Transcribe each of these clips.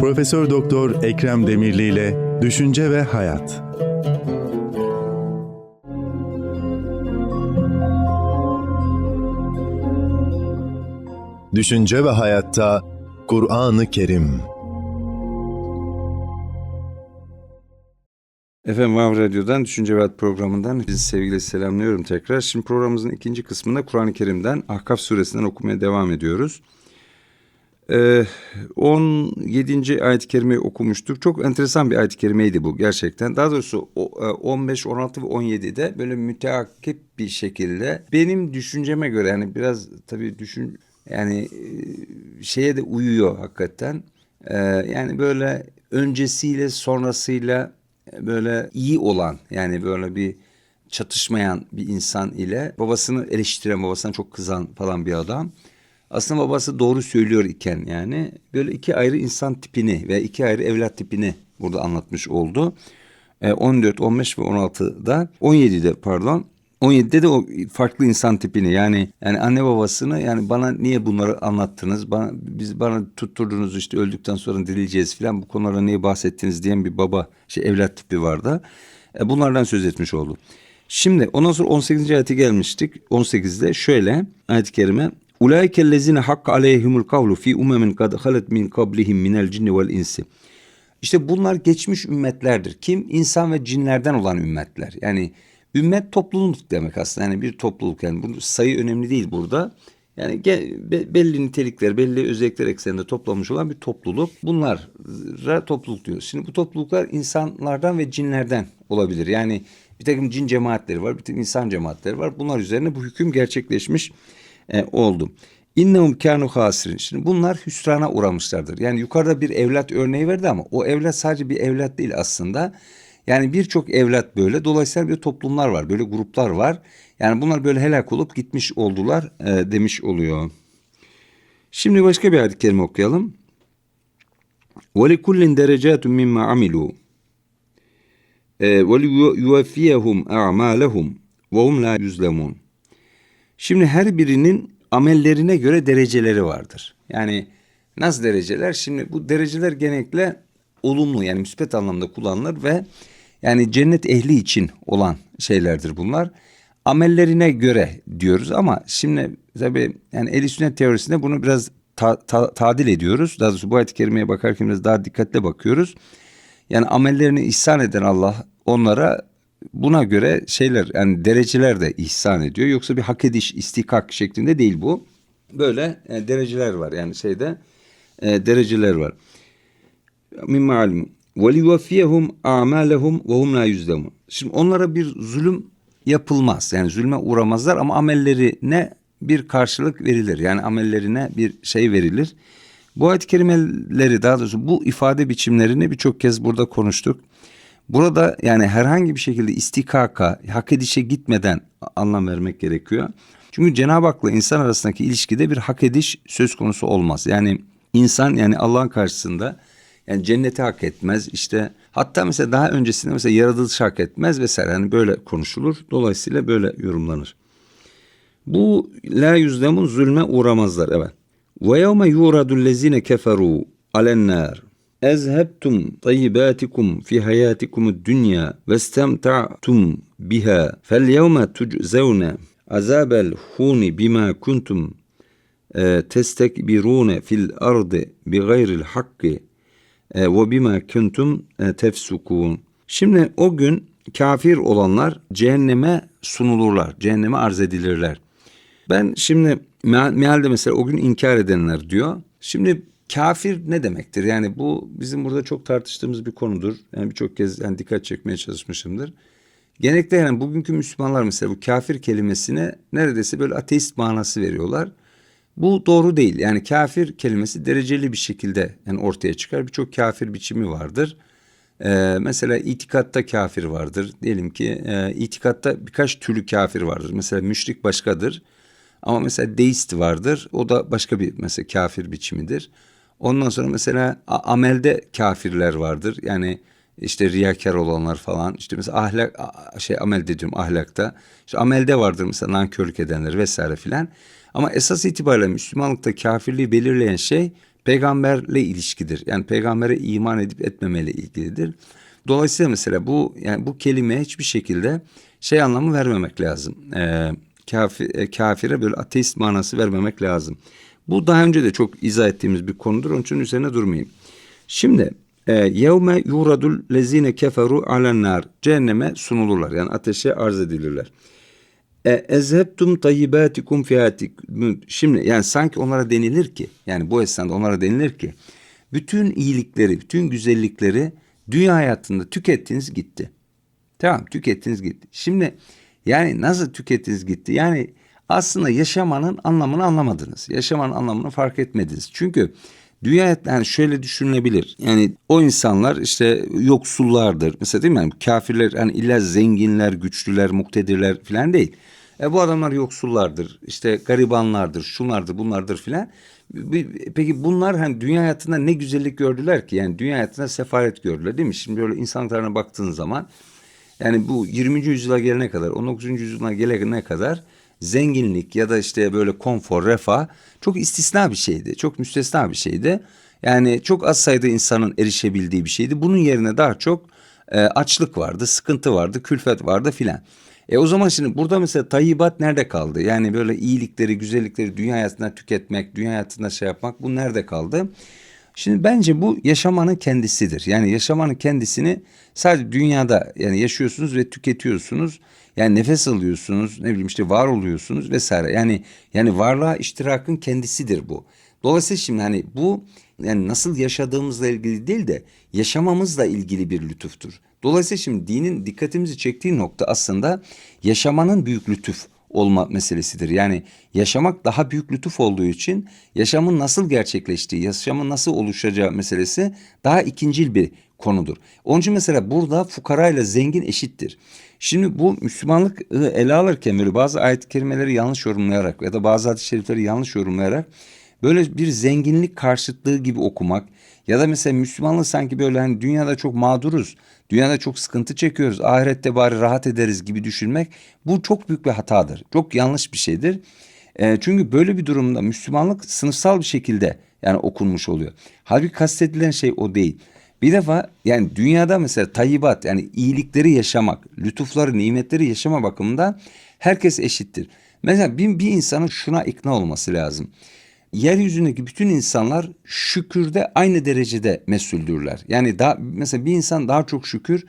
Profesör Doktor Ekrem Demirli ile Düşünce ve Hayat. Düşünce ve Hayatta Kur'an-ı Kerim. Efendim Vav Radyo'dan Düşünce ve Hayat programından sizi sevgiyle selamlıyorum tekrar. Şimdi programımızın ikinci kısmında Kur'an-ı Kerim'den Ahkaf suresinden okumaya devam ediyoruz. Ee, 17. ayet-i kerimeyi okumuştuk. Çok enteresan bir ayet-i kerimeydi bu gerçekten. Daha doğrusu o, e, 15, 16 ve 17'de böyle müteakip bir şekilde benim düşünceme göre yani biraz tabii düşün yani e, şeye de uyuyor hakikaten. Ee, yani böyle öncesiyle sonrasıyla e, böyle iyi olan yani böyle bir çatışmayan bir insan ile babasını eleştiren babasına çok kızan falan bir adam. Aslında babası doğru söylüyor iken yani böyle iki ayrı insan tipini ve iki ayrı evlat tipini burada anlatmış oldu. E, 14, 15 ve 16'da 17'de pardon 17'de de o farklı insan tipini yani yani anne babasını yani bana niye bunları anlattınız? Bana biz bana tutturdunuz işte öldükten sonra dirileceğiz falan bu konulara niye bahsettiniz diyen bir baba şey evlat tipi vardı. E, bunlardan söz etmiş oldu. Şimdi ondan sonra 18. ayete gelmiştik. 18'de şöyle ayet-i kerime Ulaikellezine hakka aleyhimul kavlu fi umemin kad halet min kablihim minel cinni vel insi. İşte bunlar geçmiş ümmetlerdir. Kim? İnsan ve cinlerden olan ümmetler. Yani ümmet topluluk demek aslında. Yani bir topluluk yani bu sayı önemli değil burada. Yani belli nitelikler, belli özellikler ekseninde toplanmış olan bir topluluk. Bunlara topluluk diyoruz. Şimdi bu topluluklar insanlardan ve cinlerden olabilir. Yani bir takım cin cemaatleri var, bir takım insan cemaatleri var. Bunlar üzerine bu hüküm gerçekleşmiş e, oldu. İnnehum kânu hasirin. Şimdi bunlar hüsrana uğramışlardır. Yani yukarıda bir evlat örneği verdi ama o evlat sadece bir evlat değil aslında. Yani birçok evlat böyle. Dolayısıyla bir toplumlar var. Böyle gruplar var. Yani bunlar böyle helak olup gitmiş oldular e, demiş oluyor. Şimdi başka bir ayet-i kerime okuyalım. وَلِكُلِّنْ دَرَجَاتٌ مِمَّا عَمِلُوا وَلِيُوَفِّيَهُمْ أَعْمَالَهُمْ وَهُمْ لَا يُزْلَمُونَ Şimdi her birinin amellerine göre dereceleri vardır. Yani nasıl dereceler? Şimdi bu dereceler genellikle olumlu yani müspet anlamda kullanılır ve yani cennet ehli için olan şeylerdir bunlar. Amellerine göre diyoruz ama şimdi tabi yani el sünnet teorisinde bunu biraz ta, ta, tadil ediyoruz. Daha doğrusu bu ayet-i kerimeye bakarken biraz daha dikkatle bakıyoruz. Yani amellerini ihsan eden Allah onlara buna göre şeyler yani dereceler de ihsan ediyor. Yoksa bir hak ediş istikak şeklinde değil bu. Böyle e, dereceler var yani şeyde e, dereceler var. Mimma alimu. Ve liyuvaffiyehum a'malehum ve hum la yüzlemun. Şimdi onlara bir zulüm yapılmaz. Yani zulme uğramazlar ama amellerine bir karşılık verilir. Yani amellerine bir şey verilir. Bu ayet-i kerimeleri daha doğrusu bu ifade biçimlerini birçok kez burada konuştuk. Burada yani herhangi bir şekilde istikaka, hak edişe gitmeden anlam vermek gerekiyor. Çünkü Cenab-ı Hak'la insan arasındaki ilişkide bir hak ediş söz konusu olmaz. Yani insan yani Allah'ın karşısında yani cenneti hak etmez. İşte hatta mesela daha öncesinde mesela yaratılış hak etmez vesaire. Yani böyle konuşulur. Dolayısıyla böyle yorumlanır. Bu la yüzlemun zulme uğramazlar evet. Ve yevme yuradul lezine keferu alennâr. Ezhebtum tayyibatikum fi hayatikum dünya ve istemta'tum biha fel yevme tuczevne azabel huni bima kuntum e, testekbirune fil ardı bi gayril hakkı e, ve bima kuntum e, tefsukun. Şimdi o gün kafir olanlar cehenneme sunulurlar, cehenneme arz edilirler. Ben şimdi mealde mesela o gün inkar edenler diyor. Şimdi kafir ne demektir? Yani bu bizim burada çok tartıştığımız bir konudur. Yani birçok kez yani dikkat çekmeye çalışmışımdır. Genellikle yani bugünkü Müslümanlar mesela bu kafir kelimesine neredeyse böyle ateist manası veriyorlar. Bu doğru değil. Yani kafir kelimesi dereceli bir şekilde yani ortaya çıkar. Birçok kafir biçimi vardır. Ee, mesela itikatta kafir vardır. Diyelim ki e, itikatta birkaç türlü kafir vardır. Mesela müşrik başkadır. Ama mesela deist vardır. O da başka bir mesela kafir biçimidir. Ondan sonra mesela amelde kafirler vardır. Yani işte riyakar olanlar falan. İşte mesela ahlak şey amel diyorum ahlakta. İşte amelde vardır mesela nankörlük edenler vesaire filan. Ama esas itibariyle Müslümanlıkta kafirliği belirleyen şey peygamberle ilişkidir. Yani peygambere iman edip etmemeyle ilgilidir. Dolayısıyla mesela bu yani bu kelimeye hiçbir şekilde şey anlamı vermemek lazım. Ee, kafi, e, kafire böyle ateist manası vermemek lazım. Bu daha önce de çok izah ettiğimiz bir konudur. Onun için üzerine durmayayım. Şimdi e, yevme yuradul lezine keferu alen nar cehenneme sunulurlar. Yani ateşe arz edilirler. E, ezhebtum tayyibatikum fiyatik. Şimdi yani sanki onlara denilir ki yani bu esnada onlara denilir ki bütün iyilikleri, bütün güzellikleri dünya hayatında tükettiniz gitti. Tamam tükettiniz gitti. Şimdi yani nasıl tükettiniz gitti? Yani aslında yaşamanın anlamını anlamadınız. Yaşamanın anlamını fark etmediniz. Çünkü dünya yani şöyle düşünülebilir. Yani o insanlar işte yoksullardır. Mesela değil mi? Yani kafirler hani illa zenginler, güçlüler, muktedirler falan değil. E bu adamlar yoksullardır. işte garibanlardır, şunlardır, bunlardır filan. Peki bunlar hani dünya hayatında ne güzellik gördüler ki? Yani dünya hayatında sefaret gördüler değil mi? Şimdi böyle insanlarına baktığın zaman yani bu 20. yüzyıla gelene kadar, 19. yüzyıla gelene kadar zenginlik ya da işte böyle konfor, refah çok istisna bir şeydi. Çok müstesna bir şeydi. Yani çok az sayıda insanın erişebildiği bir şeydi. Bunun yerine daha çok e, açlık vardı, sıkıntı vardı, külfet vardı filan. E o zaman şimdi burada mesela tayyibat nerede kaldı? Yani böyle iyilikleri, güzellikleri dünya hayatında tüketmek, dünya hayatında şey yapmak bu nerede kaldı? Şimdi bence bu yaşamanın kendisidir. Yani yaşamanın kendisini sadece dünyada yani yaşıyorsunuz ve tüketiyorsunuz. Yani nefes alıyorsunuz, ne bileyim işte var oluyorsunuz vesaire. Yani yani varlığa iştirakın kendisidir bu. Dolayısıyla şimdi hani bu yani nasıl yaşadığımızla ilgili değil de yaşamamızla ilgili bir lütuftur. Dolayısıyla şimdi dinin dikkatimizi çektiği nokta aslında yaşamanın büyük lütuf olma meselesidir. Yani yaşamak daha büyük lütuf olduğu için yaşamın nasıl gerçekleştiği, yaşamın nasıl oluşacağı meselesi daha ikincil bir konudur. Onun mesela burada fukara ile zengin eşittir. Şimdi bu Müslümanlık ele alırken böyle bazı ayet-i kerimeleri yanlış yorumlayarak ya da bazı hadis-i şerifleri yanlış yorumlayarak böyle bir zenginlik karşıtlığı gibi okumak ya da mesela Müslümanlığı sanki böyle hani dünyada çok mağduruz, dünyada çok sıkıntı çekiyoruz, ahirette bari rahat ederiz gibi düşünmek bu çok büyük bir hatadır. Çok yanlış bir şeydir. E, çünkü böyle bir durumda Müslümanlık sınıfsal bir şekilde yani okunmuş oluyor. Halbuki kastedilen şey o değil. Bir defa yani dünyada mesela tayyibat yani iyilikleri yaşamak, lütufları, nimetleri yaşama bakımından herkes eşittir. Mesela bir, bir insanın şuna ikna olması lazım. Yeryüzündeki bütün insanlar şükürde aynı derecede mesuldürler. Yani daha, mesela bir insan daha çok şükür,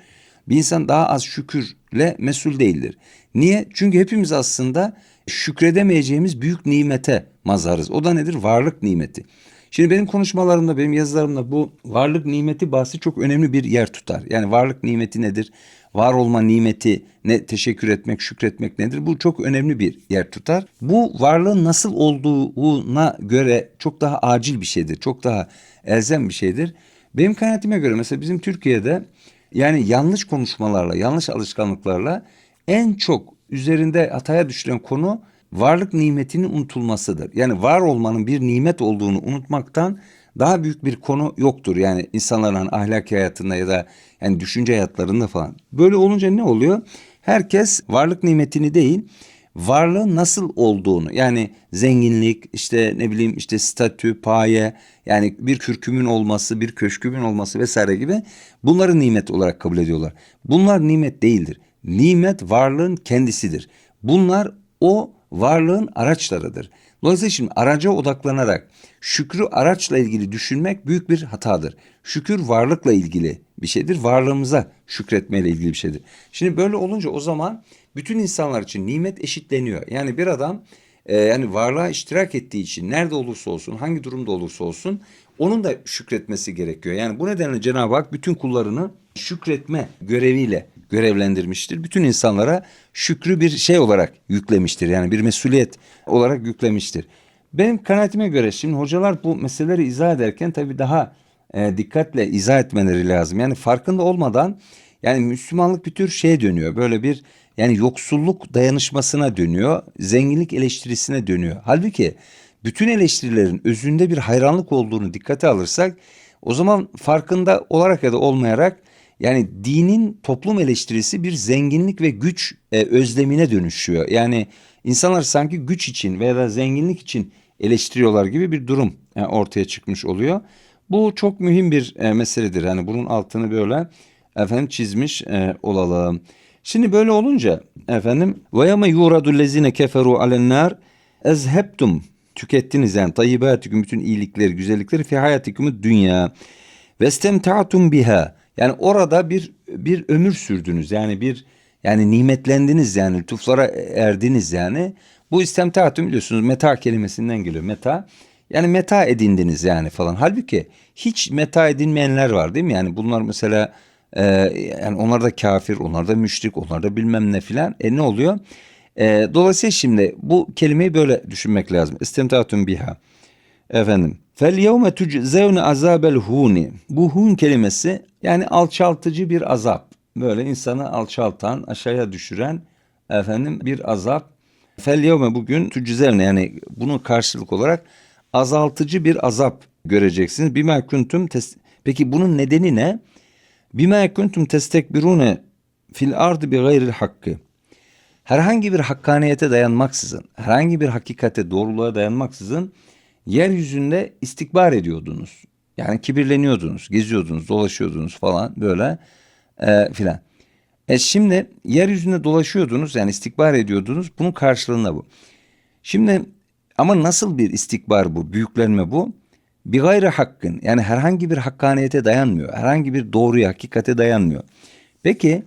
bir insan daha az şükürle mesul değildir. Niye? Çünkü hepimiz aslında şükredemeyeceğimiz büyük nimete mazharız. O da nedir? Varlık nimeti. Şimdi benim konuşmalarımda, benim yazılarımda bu varlık nimeti bahsi çok önemli bir yer tutar. Yani varlık nimeti nedir? Var olma nimeti ne teşekkür etmek, şükretmek nedir? Bu çok önemli bir yer tutar. Bu varlığın nasıl olduğuna göre çok daha acil bir şeydir. Çok daha elzem bir şeydir. Benim kanaatime göre mesela bizim Türkiye'de yani yanlış konuşmalarla, yanlış alışkanlıklarla en çok üzerinde hataya düşülen konu varlık nimetinin unutulmasıdır. Yani var olmanın bir nimet olduğunu unutmaktan daha büyük bir konu yoktur. Yani insanların ahlaki hayatında ya da yani düşünce hayatlarında falan. Böyle olunca ne oluyor? Herkes varlık nimetini değil, varlığın nasıl olduğunu yani zenginlik işte ne bileyim işte statü, paye yani bir kürkümün olması, bir köşkümün olması vesaire gibi bunları nimet olarak kabul ediyorlar. Bunlar nimet değildir. Nimet varlığın kendisidir. Bunlar o varlığın araçlarıdır. Dolayısıyla şimdi araca odaklanarak şükrü araçla ilgili düşünmek büyük bir hatadır. Şükür varlıkla ilgili bir şeydir. Varlığımıza şükretmeyle ilgili bir şeydir. Şimdi böyle olunca o zaman bütün insanlar için nimet eşitleniyor. Yani bir adam e, yani varlığa iştirak ettiği için nerede olursa olsun, hangi durumda olursa olsun onun da şükretmesi gerekiyor. Yani bu nedenle Cenab-ı Hak bütün kullarını şükretme göreviyle görevlendirmiştir. Bütün insanlara şükrü bir şey olarak yüklemiştir. Yani bir mesuliyet olarak yüklemiştir. Benim kanaatime göre şimdi hocalar bu meseleleri izah ederken tabii daha e, dikkatle izah etmeleri lazım. Yani farkında olmadan yani Müslümanlık bir tür şeye dönüyor. Böyle bir yani yoksulluk dayanışmasına dönüyor. Zenginlik eleştirisine dönüyor. Halbuki bütün eleştirilerin özünde bir hayranlık olduğunu dikkate alırsak o zaman farkında olarak ya da olmayarak yani dinin toplum eleştirisi bir zenginlik ve güç e, özlemine dönüşüyor. Yani insanlar sanki güç için veya da zenginlik için eleştiriyorlar gibi bir durum e, ortaya çıkmış oluyor. Bu çok mühim bir e, meseledir. Yani bunun altını böyle efendim çizmiş e, olalım. Şimdi böyle olunca efendim ve yama yuradu lezine keferu alennar ezhebtum tükettiniz yani tayyibatikum bütün iyilikleri, güzellikleri fi hayatikum dünya ve istemta'tum biha. Yani orada bir bir ömür sürdünüz. Yani bir yani nimetlendiniz yani lütuflara erdiniz yani. Bu istemta'tum biliyorsunuz meta kelimesinden geliyor. Meta yani meta edindiniz yani falan. Halbuki hiç meta edinmeyenler var değil mi? Yani bunlar mesela e, yani onlar da kafir, onlar da müşrik, onlar da bilmem ne filan. E ne oluyor? E, dolayısıyla şimdi bu kelimeyi böyle düşünmek lazım. İstemtatun biha. Efendim. Fel yevme tuczevne azabel huni. Bu hun kelimesi yani alçaltıcı bir azap. Böyle insanı alçaltan, aşağıya düşüren efendim bir azap. Fel yevme bugün tuczevne yani bunun karşılık olarak azaltıcı bir azap göreceksiniz. Bima kuntum Peki bunun nedeni ne? Bima kuntum testekbirune fil ardı bi gayril hakkı. Herhangi bir hakkaniyete dayanmaksızın, herhangi bir hakikate, doğruluğa dayanmaksızın yeryüzünde istikbar ediyordunuz. Yani kibirleniyordunuz, geziyordunuz, dolaşıyordunuz falan böyle e, filan. E şimdi yeryüzünde dolaşıyordunuz yani istikbar ediyordunuz. Bunun karşılığında bu. Şimdi ama nasıl bir istikbar bu, büyüklenme bu? Bir gayrı hakkın yani herhangi bir hakkaniyete dayanmıyor. Herhangi bir doğruya, hakikate dayanmıyor. Peki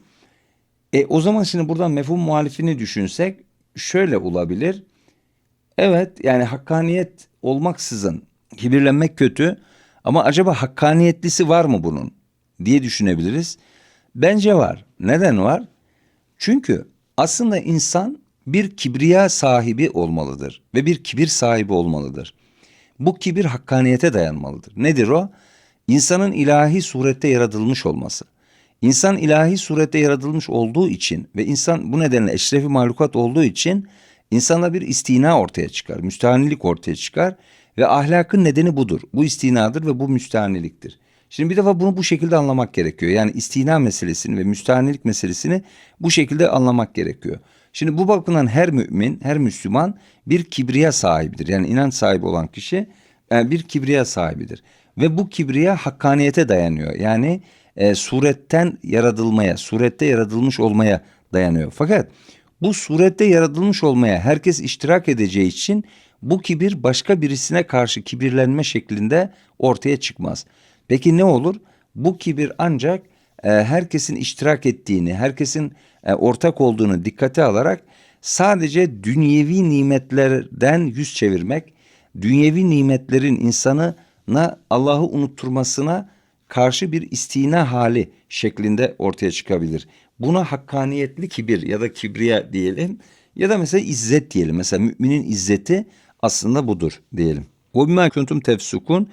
e, o zaman şimdi buradan mefhum muhalifini düşünsek şöyle olabilir. Evet yani hakkaniyet olmaksızın kibirlenmek kötü ama acaba hakkaniyetlisi var mı bunun diye düşünebiliriz. Bence var. Neden var? Çünkü aslında insan bir kibriya sahibi olmalıdır ve bir kibir sahibi olmalıdır. Bu kibir hakkaniyete dayanmalıdır. Nedir o? İnsanın ilahi surette yaratılmış olması. İnsan ilahi surette yaratılmış olduğu için ve insan bu nedenle eşrefi mahlukat olduğu için insanda bir istina ortaya çıkar, müstahanilik ortaya çıkar ve ahlakın nedeni budur. Bu istinadır ve bu müstahaniliktir. Şimdi bir defa bunu bu şekilde anlamak gerekiyor. Yani istina meselesini ve müstahanilik meselesini bu şekilde anlamak gerekiyor. Şimdi bu bakımdan her mümin, her Müslüman bir kibriya sahibidir. Yani inanç sahibi olan kişi e, bir kibriya sahibidir. Ve bu kibriya hakkaniyete dayanıyor. Yani e, suretten yaratılmaya, surette yaratılmış olmaya dayanıyor. Fakat bu surette yaratılmış olmaya herkes iştirak edeceği için bu kibir başka birisine karşı kibirlenme şeklinde ortaya çıkmaz. Peki ne olur? Bu kibir ancak e, herkesin iştirak ettiğini, herkesin e, ortak olduğunu dikkate alarak sadece dünyevi nimetlerden yüz çevirmek, dünyevi nimetlerin insanına Allah'ı unutturmasına karşı bir istina hali şeklinde ortaya çıkabilir. Buna hakkaniyetli kibir ya da kibriya diyelim ya da mesela izzet diyelim. Mesela müminin izzeti aslında budur diyelim. وَبِمَا kuntum tefsukun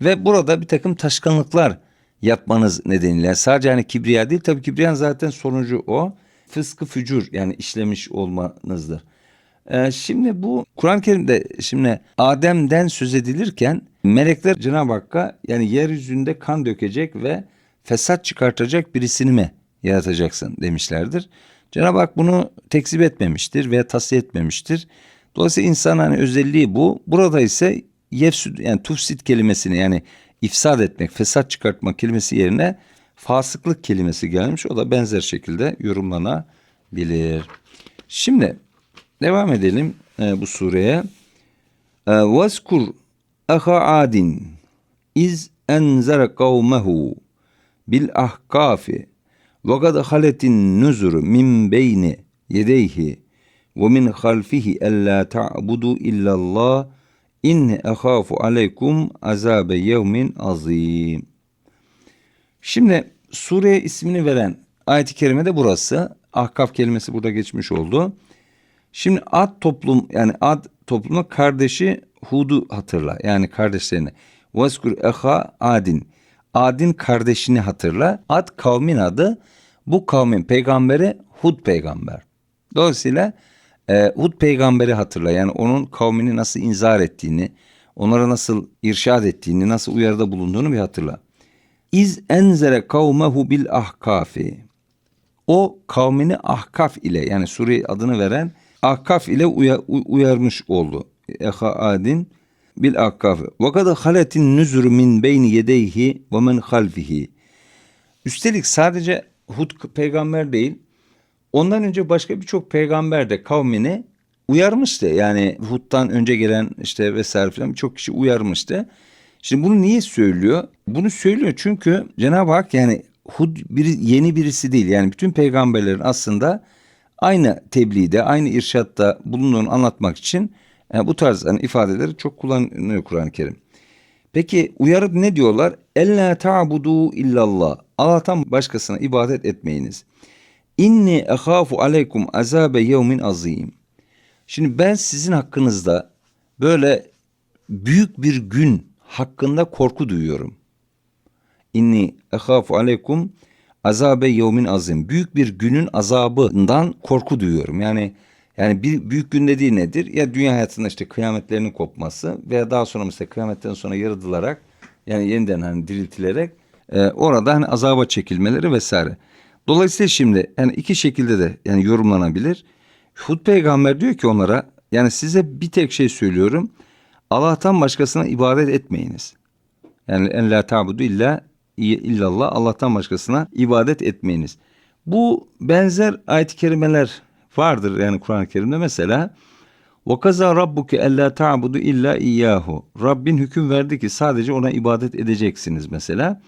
ve burada bir takım taşkınlıklar yapmanız nedeniyle sadece hani kibriya değil tabii kibriyan zaten sonucu o fıskı fücur yani işlemiş olmanızdır. Ee, şimdi bu Kur'an-ı Kerim'de şimdi Adem'den söz edilirken melekler Cenab-ı Hakk'a yani yeryüzünde kan dökecek ve fesat çıkartacak birisini mi yaratacaksın demişlerdir. Cenab-ı Hak bunu tekzip etmemiştir veya tasfiye etmemiştir. Dolayısıyla insan hani özelliği bu. Burada ise yefsüd yani tufsit kelimesini yani ifsad etmek, fesat çıkartmak kelimesi yerine fasıklık kelimesi gelmiş. O da benzer şekilde yorumlanabilir. Şimdi devam edelim e, bu sureye. E, Veskur aha adin iz enzere kavmehu bil ahkafi ve kad haletin nuzur min beyni yedeyhi ve min halfihi ella ta'budu illallah inni ahafu aleykum azabe yevmin azim. Şimdi sureye ismini veren ayet-i kerime de burası. Ahkaf kelimesi burada geçmiş oldu. Şimdi Ad toplum yani Ad toplumu kardeşi Hud'u hatırla. Yani kardeşlerini. Veskur eha Adin. Adin kardeşini hatırla. Ad kavmin adı. Bu kavmin peygamberi Hud peygamber. Dolayısıyla e, Hud peygamberi hatırla. Yani onun kavmini nasıl inzar ettiğini, onlara nasıl irşad ettiğini, nasıl uyarıda bulunduğunu bir hatırla. İz enzere kavmehu bil ahkafi. O kavmini ahkaf ile yani sure adını veren ahkaf ile uya, uyarmış oldu. Eha adin bil akkafi. Ve kad haletin nüzür min beyni yedeyhi ve men halfihi. Üstelik sadece Hud peygamber değil, ondan önce başka birçok peygamber de kavmini uyarmıştı. Yani Hud'dan önce gelen işte vesaire filan birçok kişi uyarmıştı. Şimdi bunu niye söylüyor? Bunu söylüyor çünkü Cenab-ı Hak yani Hud biri, yeni birisi değil. Yani bütün peygamberlerin aslında aynı tebliğde, aynı irşatta bulunduğunu anlatmak için yani bu tarz hani ifadeleri çok kullanıyor Kur'an-ı Kerim. Peki uyarıp ne diyorlar? Ella ta'budu illallah. Allah'tan başkasına ibadet etmeyiniz. İnni ehafu aleykum azabe yevmin azim. Şimdi ben sizin hakkınızda böyle büyük bir gün hakkında korku duyuyorum. İnni ehafu aleykum azabe yevmin azim. Büyük bir günün azabından korku duyuyorum. Yani yani bir büyük gün dediği nedir? Ya dünya hayatında işte kıyametlerinin kopması veya daha sonra mesela kıyametten sonra yaratılarak yani yeniden hani diriltilerek e, orada hani azaba çekilmeleri vesaire. Dolayısıyla şimdi yani iki şekilde de yani yorumlanabilir. Hud peygamber diyor ki onlara yani size bir tek şey söylüyorum. Allah'tan başkasına ibadet etmeyiniz. Yani en la ta'budu illa illallah Allah'tan başkasına ibadet etmeyiniz. Bu benzer ayet-i kerimeler vardır yani Kur'an-ı Kerim'de mesela kaza rabbuke alla ta'budu illa iyyahu. Rabbin hüküm verdi ki sadece ona ibadet edeceksiniz mesela.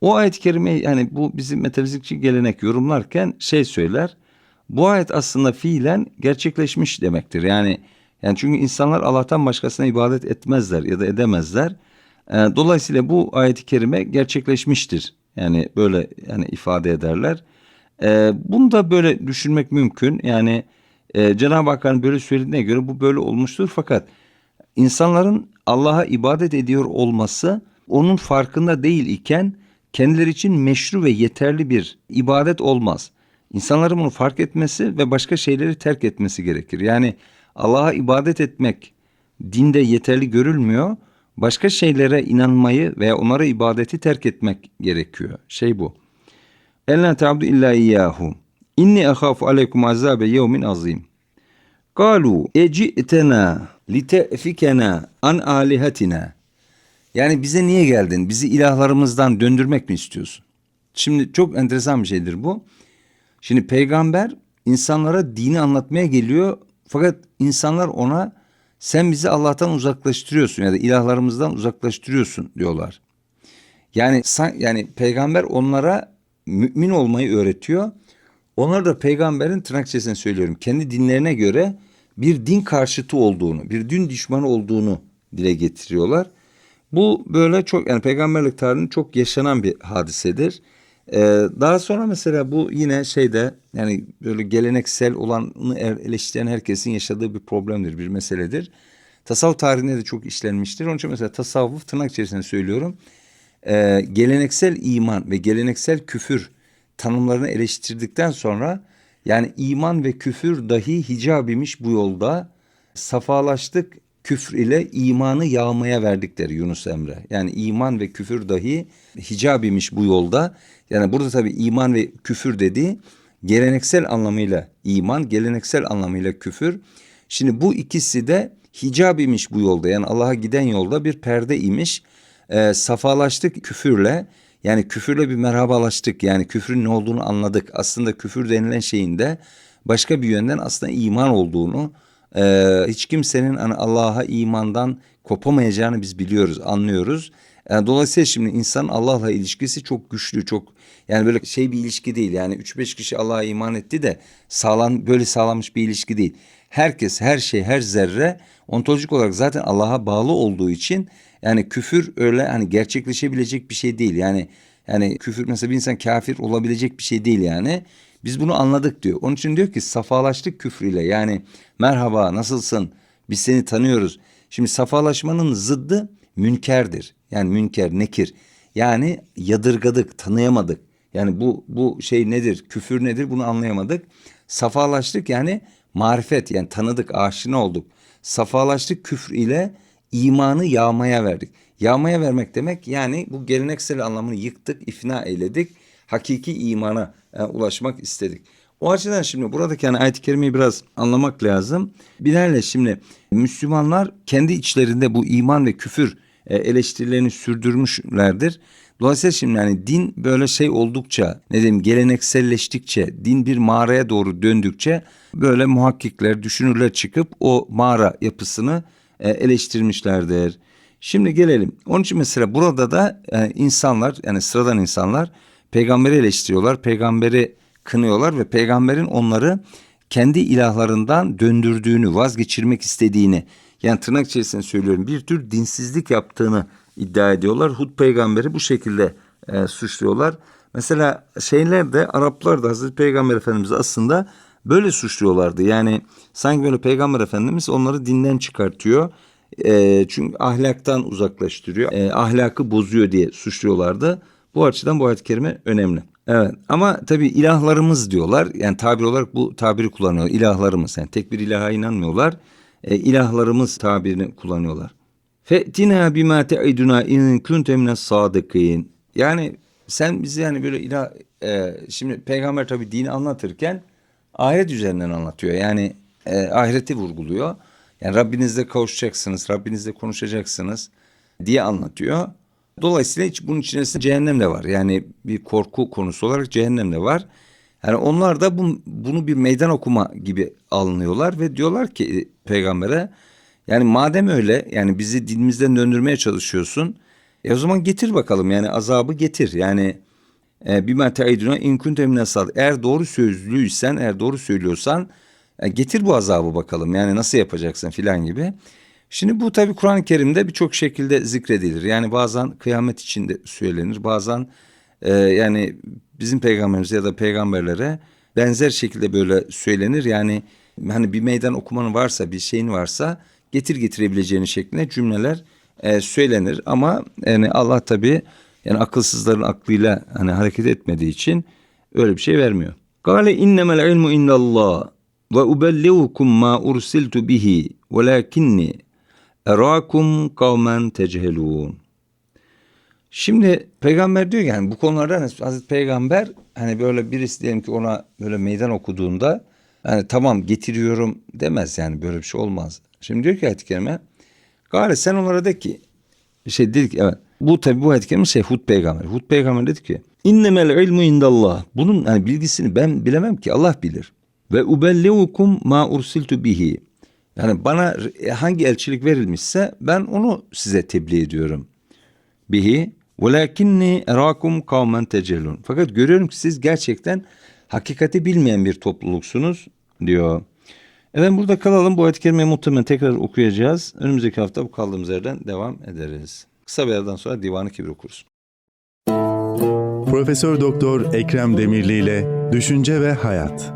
O ayet-i kerime yani bu bizim metafizikçi gelenek yorumlarken şey söyler. Bu ayet aslında fiilen gerçekleşmiş demektir. Yani yani çünkü insanlar Allah'tan başkasına ibadet etmezler ya da edemezler. Ee, dolayısıyla bu ayet-i kerime gerçekleşmiştir. Yani böyle yani ifade ederler. Ee, bunu da böyle düşünmek mümkün. Yani e, Cenab-ı Hakk'ın böyle söylediğine göre bu böyle olmuştur. Fakat insanların Allah'a ibadet ediyor olması onun farkında değil iken kendileri için meşru ve yeterli bir ibadet olmaz. İnsanların bunu fark etmesi ve başka şeyleri terk etmesi gerekir. Yani Allah'a ibadet etmek dinde yeterli görülmüyor. Başka şeylere inanmayı veya onlara ibadeti terk etmek gerekiyor. Şey bu. Ella ta'budu illa iyyahu. İnni ahafu aleykum azabe yevmin azim. Kalu eci'tena lite'fikena an alihatina. Yani bize niye geldin? Bizi ilahlarımızdan döndürmek mi istiyorsun? Şimdi çok enteresan bir şeydir bu. Şimdi peygamber insanlara dini anlatmaya geliyor. Fakat insanlar ona sen bizi Allah'tan uzaklaştırıyorsun ya da ilahlarımızdan uzaklaştırıyorsun diyorlar. Yani yani peygamber onlara mümin olmayı öğretiyor. Onlar da peygamberin tırnak içerisinde söylüyorum kendi dinlerine göre bir din karşıtı olduğunu, bir din düşmanı olduğunu dile getiriyorlar. Bu böyle çok yani peygamberlik tarihinde çok yaşanan bir hadisedir. Ee, daha sonra mesela bu yine şeyde yani böyle geleneksel olanı eleştiren herkesin yaşadığı bir problemdir, bir meseledir. Tasavvuf tarihinde de çok işlenmiştir. Onun için mesela tasavvuf tırnak içerisinde söylüyorum. E, geleneksel iman ve geleneksel küfür tanımlarını eleştirdikten sonra yani iman ve küfür dahi hicab imiş bu yolda safalaştık küfür ile imanı yağmaya verdikleri Yunus Emre. Yani iman ve küfür dahi hicab imiş bu yolda. Yani burada tabii iman ve küfür dediği geleneksel anlamıyla iman, geleneksel anlamıyla küfür. Şimdi bu ikisi de hicab imiş bu yolda. Yani Allah'a giden yolda bir perde imiş. E, safalaştık küfürle. Yani küfürle bir merhabalaştık. Yani küfrün ne olduğunu anladık. Aslında küfür denilen şeyin de başka bir yönden aslında iman olduğunu, e, hiç kimsenin hani Allah'a imandan kopamayacağını biz biliyoruz, anlıyoruz. Yani dolayısıyla şimdi insan Allah'la ilişkisi çok güçlü, çok yani böyle şey bir ilişki değil. Yani 3-5 kişi Allah'a iman etti de sağlam böyle sağlanmış bir ilişki değil. Herkes, her şey, her zerre ontolojik olarak zaten Allah'a bağlı olduğu için yani küfür öyle hani gerçekleşebilecek bir şey değil. Yani yani küfür mesela bir insan kafir olabilecek bir şey değil yani. Biz bunu anladık diyor. Onun için diyor ki safalaştık küfrüyle. Yani merhaba nasılsın? Biz seni tanıyoruz. Şimdi safalaşmanın zıddı münkerdir. Yani münker, nekir. Yani yadırgadık, tanıyamadık. Yani bu bu şey nedir? Küfür nedir? Bunu anlayamadık. Safalaştık yani marifet yani tanıdık, aşina olduk. Safalaştık küfür ile imanı yağmaya verdik. Yağmaya vermek demek yani bu geleneksel anlamını yıktık, ifna eyledik. Hakiki imana e, ulaşmak istedik. O açıdan şimdi buradaki yani ayet-i kerimeyi biraz anlamak lazım. Binaenle şimdi Müslümanlar kendi içlerinde bu iman ve küfür e, eleştirilerini sürdürmüşlerdir. Dolayısıyla şimdi yani din böyle şey oldukça ne diyeyim gelenekselleştikçe din bir mağaraya doğru döndükçe böyle muhakkikler düşünürler çıkıp o mağara yapısını e, eleştirmişlerdir. Şimdi gelelim. Onun için mesela burada da e, insanlar yani sıradan insanlar peygamberi eleştiriyorlar. Peygamberi kınıyorlar ve peygamberin onları kendi ilahlarından döndürdüğünü, vazgeçirmek istediğini yani tırnak içerisinde söylüyorum bir tür dinsizlik yaptığını iddia ediyorlar. Hud peygamberi bu şekilde e, suçluyorlar. Mesela şeyler de Araplar da Hazreti Peygamber Efendimiz aslında böyle suçluyorlardı. Yani sanki böyle Peygamber Efendimiz onları dinden çıkartıyor. E, çünkü ahlaktan uzaklaştırıyor. E, ahlakı bozuyor diye suçluyorlardı. Bu açıdan bu ayet-i kerime önemli. Evet ama tabii ilahlarımız diyorlar. Yani tabir olarak bu tabiri kullanıyor. İlahlarımız yani tek bir ilaha inanmıyorlar. E, ilahlarımız tabirini kullanıyorlar. Fe'tina bima te'iduna in kunte mines sadıkîn. Yani sen bizi yani böyle ilah e, şimdi peygamber tabii dini anlatırken ahiret üzerinden anlatıyor. Yani e, ahireti vurguluyor. Yani Rabbinizle kavuşacaksınız, Rabbinizle konuşacaksınız diye anlatıyor. Dolayısıyla hiç bunun içerisinde cehennem de var. Yani bir korku konusu olarak cehennem de var. Yani onlar da bu, bunu bir meydan okuma gibi alınıyorlar ve diyorlar ki peygambere yani madem öyle yani bizi dinimizden döndürmeye çalışıyorsun e o zaman getir bakalım yani azabı getir. Yani e, bima te'iduna in sadık. Eğer doğru sözlüysen, eğer doğru söylüyorsan e, getir bu azabı bakalım. Yani nasıl yapacaksın filan gibi. Şimdi bu tabii Kur'an-ı Kerim'de birçok şekilde zikredilir. Yani bazen kıyamet içinde söylenir. Bazen e, yani bizim peygamberimize ya da peygamberlere benzer şekilde böyle söylenir. Yani hani bir meydan okumanın varsa, bir şeyin varsa getir getirebileceğini şeklinde cümleler e, söylenir. Ama yani Allah tabii yani akılsızların aklıyla hani hareket etmediği için öyle bir şey vermiyor. Kale innemel ilmu indallah ve ubellivukum ma ursiltu bihi velakinni erakum kavmen techehelun. Şimdi peygamber diyor ki yani bu konularda hani Hazreti Peygamber hani böyle birisi diyelim ki ona böyle meydan okuduğunda hani tamam getiriyorum demez yani böyle bir şey olmaz. Şimdi diyor ki ayet-i kerime Gale sen onlara de ki şey dedik evet. Bu tabi bu ayet-i kerime şey Hud peygamber. Hud peygamber dedi ki innemel ilmu indallah. Bunun hani bilgisini ben bilemem ki Allah bilir. Ve ubellivukum ma ursiltu bihi. Yani bana hangi elçilik verilmişse ben onu size tebliğ ediyorum. Bihi velakinni erakum kavmen tecelun. Fakat görüyorum ki siz gerçekten hakikati bilmeyen bir topluluksunuz diyor. Evet burada kalalım. Bu ayet-i kerimeyi muhtemelen tekrar okuyacağız. Önümüzdeki hafta bu kaldığımız yerden devam ederiz. Kısa bir aradan sonra Divanı Kibir okuruz. Profesör Doktor Ekrem Demirli ile Düşünce ve Hayat.